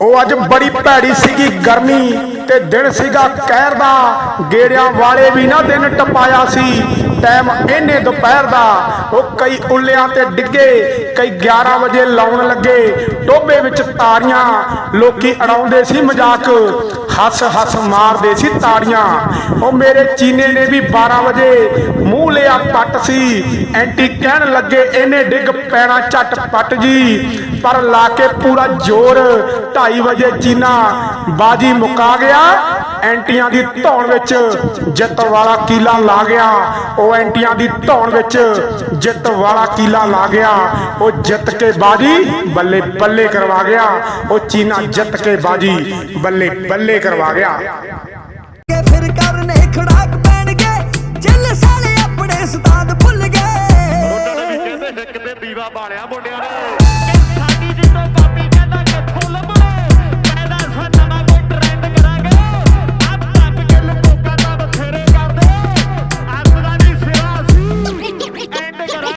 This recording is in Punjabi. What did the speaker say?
ਉਹ ਅੱਜ ਬੜੀ ਭੈੜੀ ਸੀਗੀ ਗਰਮੀ ਤੇ ਦਿਨ ਸੀਗਾ ਕਹਿਰ ਦਾ। ਗੇੜਿਆਂ ਵਾਲੇ ਵੀ ਨਾ ਦਿਨ ਟਪਾਇਆ ਸੀ। ਟਾਈਮ ਇਹਨੇ ਦੁਪਹਿਰ ਦਾ। ਉਹ ਕਈ ਉੱਲਿਆਂ ਤੇ ਡਿੱਗੇ, ਕਈ 11 ਵਜੇ ਲਾਉਣ ਲੱਗੇ। ਟੋਬੇ ਵਿੱਚ ਤਾਰੀਆਂ। ਲੋਕੀ ਅੜਾਉਂਦੇ ਸੀ ਮਜ਼ਾਕ। ਹੱਸ ਹੱਸ ਮਾਰਦੇ ਸੀ ਤਾੜੀਆਂ। ਉਹ ਮੇਰੇ ਚੀਨੇ ਨੇ ਵੀ 12 ਵਜੇ ਮੂੰਹ ਲਿਆ ਪੱਟ ਸੀ। ਐਂਟੀ ਕਹਿਣ ਲੱਗੇ, ਇਹਨੇ ਡਿੱਗ ਪੈਣਾ ਝਟ ਪੱਟ ਜੀ। ਪਰ ਲਾ ਕੇ ਪੂਰਾ ਜ਼ੋਰ 2:30 ਵਜੇ ਚੀਨਾ ਬਾਜੀ ਮੁਕਾ ਗਿਆ। ਐਂਟੀਆਂ ਦੀ ਧੌਣ ਵਿੱਚ ਜਿੱਤ ਵਾਲਾ ਕੀਲਾ ਲਾ ਗਿਆ। ਉਹ ਐਂਟੀਆਂ ਦੀ ਧੌਣ ਵਿੱਚ ਜਿੱਤ ਵਾਲਾ ਕੀਲਾ ਲਾ ਗਿਆ। ਉਹ ਜਿੱਤ ਕੇ ਬਾਜੀ ਬੱਲੇ ਬੱਲੇ ਕਰਵਾ ਗਿਆ। ਉਹ ਚੀਨਾ ਜਿੱਤ ਕੇ ਬਾਜੀ ਬੱਲੇ ਬੱਲੇ ਕਰਵਾ ਗਿਆ। ਕੇ ਫਿਰ ਕਰਨੇ ਖੜਾਕ ਪੈਣਗੇ। ਜਿੱਲ ਸਾਲੇ ਆਪਣੇ ਸਤਾਦ ਭੁੱਲ ਗਏ। ਉਹਨਾਂ ਨੇ ਵਿੱਚ ਇੱਕ ਤੇ ਦੀਵਾ ਬਾਲਿਆ ਮੁੰਡਿਆਂ ਨੇ। ਸਾਡੀ ਜਿੱਤੋਂ